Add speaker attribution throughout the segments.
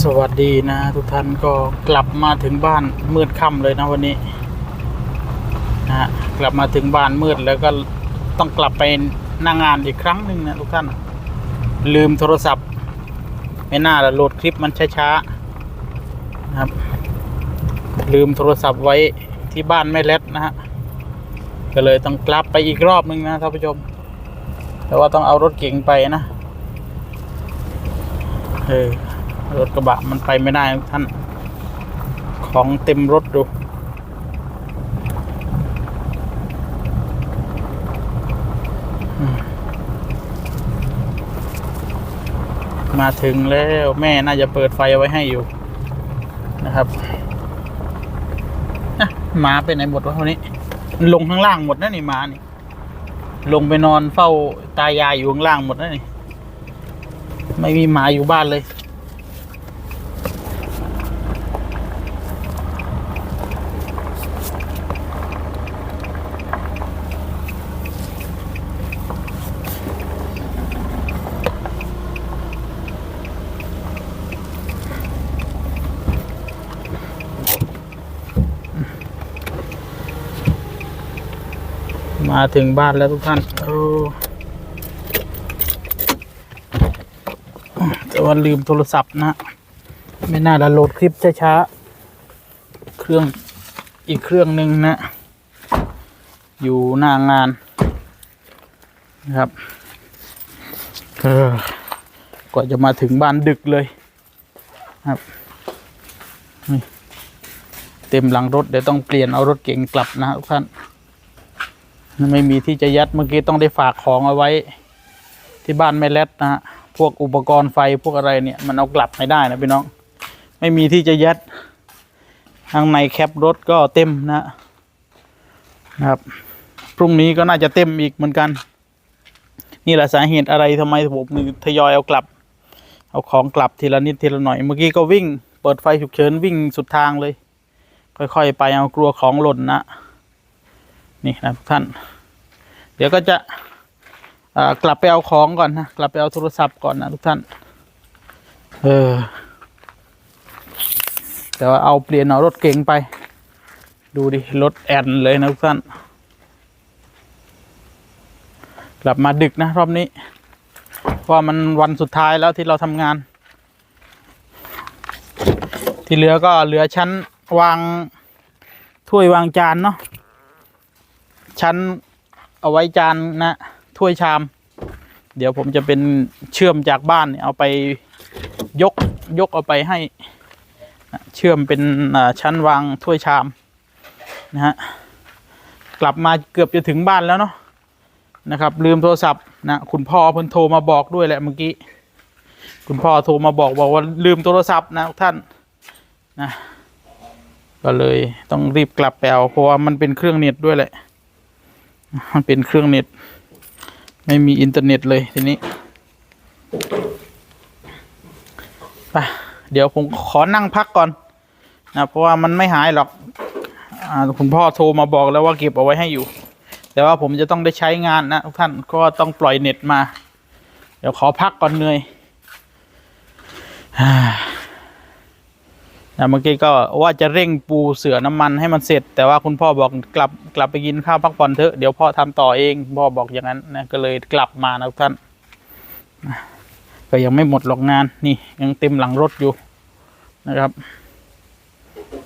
Speaker 1: สวัสดีนะ ทุกท่านก็กลับมาถึงบ้านมืดค่ำเลยนะวันนี้นะฮะกลับมาถึงบ้านมืดแล้วก็ต้องกลับไปหน้างงานอีกครั้งหนึ่งนะทุกท่าน ลืมโทรศัพท์ ไม่น่าละโหลดคลิปมันช้าๆนะครับ ลืมโทรศัพท์ไว้ที่บ้านแม่เล็ดนะฮะก็เลยต้องกลับไปอีกรอบหนึ่งนะท่านผู้ชม แต่ว่าต้องเอารถเก๋งไปนะเออ รถกระบะมันไปไม่ได้ท่าน ของเต็มรถดูมาถึงแล้วแม่น่าจะเปิดไฟไว้ให้อยู่นะครับอะหมาไปไหนหมดวะวันนี้ ลงข้างล่างหมดนะนี่หมานี่ ลงไปนอนเฝ้าตายายอยู่ข้างล่างหมดนะนี่ ไม่มีหมาอยู่บ้านเลย มาถึงบ้านแล้วทุกท่านโอ้แต่ว่าลืมโทรศัพท์นะ ไม่น่าจะโหลดคลิปช้าๆ เครื่องอีกเครื่องหนึ่งนะ อยู่หน้างานนะครับกว่าจะมาถึงบ้านดึกเลยครับนี่เต็มหลังรถเดี๋ยวต้องเปลี่ยนเอารถเก๋งกลับนะทุกท่าน ไม่มีที่จะยัดเมื่อกี้ต้องได้ฝากของเอาไว้ ที่บ้านแม่เล็ดนะฮะพวกอุปกรณ์ไฟพวกอะไรเนี่ย มันเอากลับไม่ได้นะพี่น้อง ไม่มีที่จะยัดข้างในแคปรถก็เต็มนะนะครับ พรุ่งนี้ก็น่าจะเต็มอีกเหมือนกัน นี่แหละสาเหตุอะไรทำไมผมถึงทยอยเอากลับ เอาของกลับทีละนิดทีละหน่อย เมื่อกี้ก็วิ่ง เปิดไฟฉุกเฉินวิ่งสุดทางเลย ค่อยๆ ไปเอากลัวของหล่นนะ นี่นะทุกท่าน เดี๋ยวก็จะกลับไปเอาของก่อนนะกลับไปเอาโทรศัพท์ก่อนนะทุกท่าน เออแต่ว่าเอาเปลี่ยนเอารถเก๋งไป ดูดิรถแอนเลยนะทุกท่าน กลับมาดึกนะรอบนี้เพราะมันวันสุดท้ายแล้วที่เราทำงาน ที่เหลือก็เหลือชั้นวางถ้วยวางจานเนาะ ชั้นเอาไว้จานนะถ้วยชาม เดี๋ยวผมจะเป็นเชื่อมจากบ้านเนี่ยเอาไปยกยกเอาไปให้เชื่อมเป็นชั้นวางถ้วยชามนะฮะกลับมาเกือบจะถึงบ้านแล้วเนาะนะครับลืมโทรศัพท์นะคุณพ่อเพิ่นโทรมาบอกด้วยแหละเมื่อกี้คุณพ่อโทรมาบอกบอกว่าลืมโทรศัพท์นะท่านนะก็เลยต้องรีบกลับไปเอาเพราะว่ามันเป็นเครื่องเน็ตด้วยแหละ มันเป็นเครื่องเน็ต ไม่มีอินเทอร์เน็ตเลยทีนี้ไปเดี๋ยวผมขอนั่งพักก่อนนะเพราะว่ามันไม่หายหรอกอคุณพ่อโทรมาบอกแล้วว่าเก็บเอาไว้ให้อยู่ แต่ว่าผมจะต้องได้ใช้งานนะทุกท่านก็ต้องปล่อยเน็ตมา เดี๋ยวขอพักก่อนเหนื่อย นะเมื่อกี้ก็ว่าจะเร่งปูเสือน้ำมันให้มันเสร็จ แต่ว่าคุณพ่อบอกกลับกลับไปกินข้าวพักผ่อนเถอะเดี๋ยวพ่อทำต่อเองพ่อบอกอย่างนั้นนะก็เลยกลับมานะทุกท่านก็ยังไม่หมดหรอกงานนี่ยังเต็มหลังรถอยู่นะครับ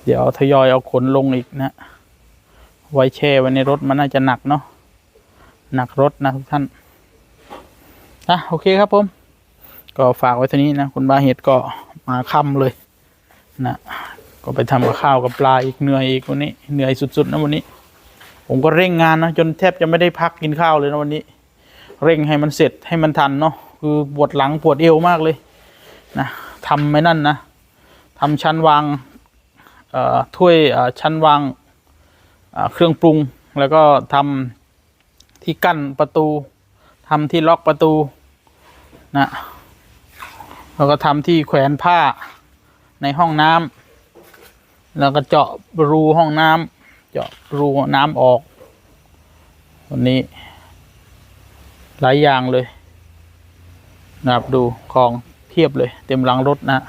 Speaker 1: เดี๋ยวทยอยเอาขนลงอีกนะ ไว้แช่ไว้ในรถมันน่าจะหนักเนาะหนักรถนะทุกท่านนะโอเคครับผม ก็ฝากไว้เท่านี้นะคุณบาเหตุก็มาค่ำเลย นะก็ไปทำกับข้าวกับปลาอีกเหนื่อยอีกวันนี้เหนื่อยสุดๆนะวันนี้ ผมก็เร่งงานนะจนแทบจะไม่ได้พักกินข้าวเลยนะวันนี้ เร่งให้มันเสร็จให้มันทันเนาะคือปวดหลังปวดเอวมากเลยนะทำไม่นั่นนะทำชั้นวางถ้วยชั้นวางเอ่อเครื่องปรุง แล้วก็ทำที่กั้นประตูทำที่ล็อกประตูนะแล้วก็ทำที่แขวนผ้า ในห้องน้ำแล้วก็เจาะรูห้องน้ำเจาะรูน้ำออกวันนี้ หลายอย่างเลยนะครับดูของเพียบเลย เต็มหลังรถนะ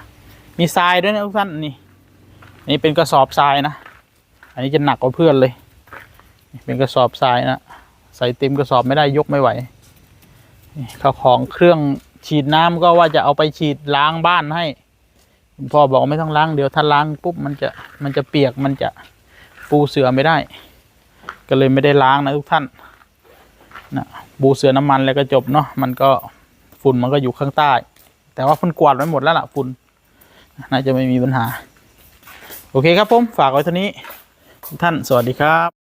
Speaker 1: มีทรายด้วยนะทุกท่านนี่อันนี่เป็นกระสอบทรายนะ อันนี้จะหนักกว่าเพื่อนเลยเป็นกระสอบทรายนะใส่เต็มกระสอบไม่ได้ยกไม่ไหวนี่ข้าวของเครื่องฉีดน้ำก็ว่าจะเอาไปฉีดล้างบ้านให้ พ่อบอกไม่ต้องล้างเดี๋ยวถ้าล้างปุ๊บมันจะมันจะเปียกมันจะปูเสือไม่ได้ ก็เลยไม่ได้ล้างนะทุกท่านนะปูเสือน้ำมันแล้วก็จบเนาะมันก็ฝุ่นมันก็อยู่ข้างใต้ แต่ว่าฝุ่นกวาดไว้หมดแล้วล่ะฝุ่นน่าจะไม่มีปัญหา โอเคครับผม ฝากไว้เท่านี้ทุกท่านสวัสดีครับ